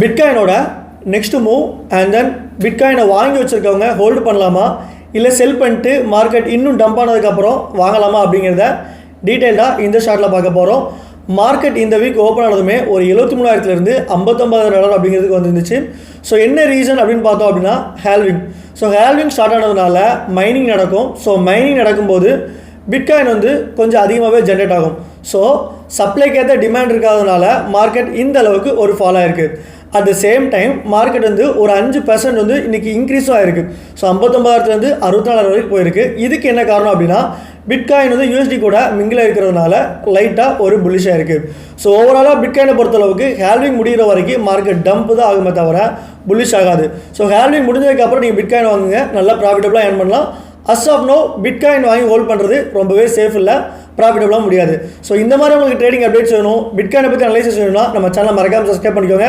பிட்காயினோட next move and then பிட்காயினை வாங்கி வச்சுருக்கவங்க ஹோல்டு பண்ணலாமா? இல்லை செல் பண்ணிட்டு மார்க்கெட் இன்னும் டம்ப் ஆனதுக்கப்புறம் வாங்கலாமா அப்படிங்கிறத டீட்டெயில்டாக இந்த ஷார்ட்டில் பார்க்க போகிறோம் மார்க்கெட் இந்த வீக் ஓப்பன் ஆனதுமே ஒரு எழுபத்தி மூணாயிரத்துலேருந்து ஐம்பத்தொம்பதாயிரம் டாலர் அப்படிங்கிறதுக்கு வந்துருந்துச்சு. ஸோ என்ன ரீசன் அப்படின்னு பார்த்தோம் அப்படின்னா ஹேல்விங் ஸோ ஹேல்விங் ஸ்டார்ட் ஆனதுனால மைனிங் நடக்கும். ஸோ மைனிங் நடக்கும்போது பிட்காயின் வந்து கொஞ்சம் அதிகமாகவே ஜென்ரேட் ஆகும். ஸோ சப்ளைக்கேற்ற டிமாண்ட் இருக்காதனால மார்க்கெட் இந்த அளவுக்கு ஒரு ஃபால் ஆயிருக்கு. At the same time market வந்து ஒரு அஞ்சு பர்சன்ட் வந்து இன்றைக்கி இன்க்ரீஸும் ஆயிருக்கு ஸோ ஐம்பத்தொம்பதாயிரத்துலேருந்து அறுபத்தி நாலாயிரம் வரைக்கும் போயிருக்கு. இதுக்கு என்ன காரணம் அப்படின்னா பிட்காயின் வந்து யூஎஸ்டி கூட மிங்கில் இருக்கிறதுனால லைட்டாக ஒரு புல்லிஷாக இருக்குது ஸோ ஓவராலாக பிட்காயினை பொறுத்தளவுக்கு ஹேல்விங் முடிகிற வரைக்கும் மார்க்கெட் டம்ப் தான் ஆகுமே தவிர புல்லிஷ் ஆகாது. ஸோ ஹேல்விங் முடிஞ்சதுக்கப்புறம் நீங்கள் பிட்காயின் வாங்குங்க. நல்லா ப்ராஃபிட்டபுளாக ஏர்ன் பண்ணலாம். அஸ் ஆஃப் நோ பிட்காயின் வாங்கி ஹோல்ட் பண்ணுறது ரொம்பவே சேஃப் இல்லை. ப்ராஃபிட்டபுளாக முடியாது. ஸோ இந்த மாதிரி உங்களுக்கு ட்ரேடிங் அப்டேட்ஸ் வேணும் பிட்காயினை பற்றி அனலைசிஸ் வேணும்னா நம்ம சேனல் மறக்காமல் சப்ஸ்கிரைப் பண்ணிக்கோங்க.